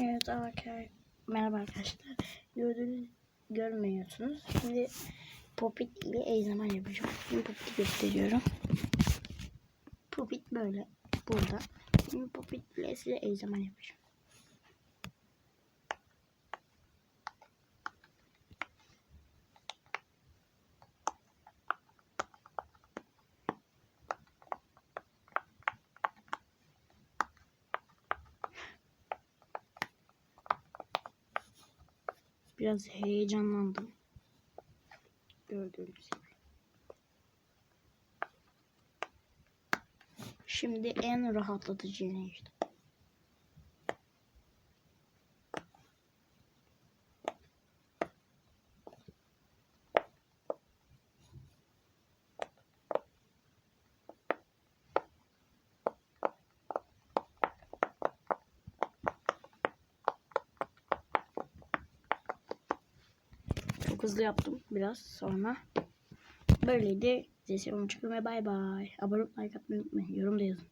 Evet arkadaşlar. Merhaba arkadaşlar. Gördüğünüz görmüyorsunuz. Şimdi Popit ile eyzaman yapacağım. Şimdi Popit'i gösteriyorum. Popit böyle burada. Şimdi Popit ile size eyzaman yapacağım. Biraz heyecanlandım. Gördüğünüz gibi. Şimdi en rahatlatıcı yine işte. Çok hızlı yaptım biraz sonra. Böyleydi. Size seviyorum çıkın ve bay bay. Abone olmayı like atmayı unutmayın. Yorum da yazın.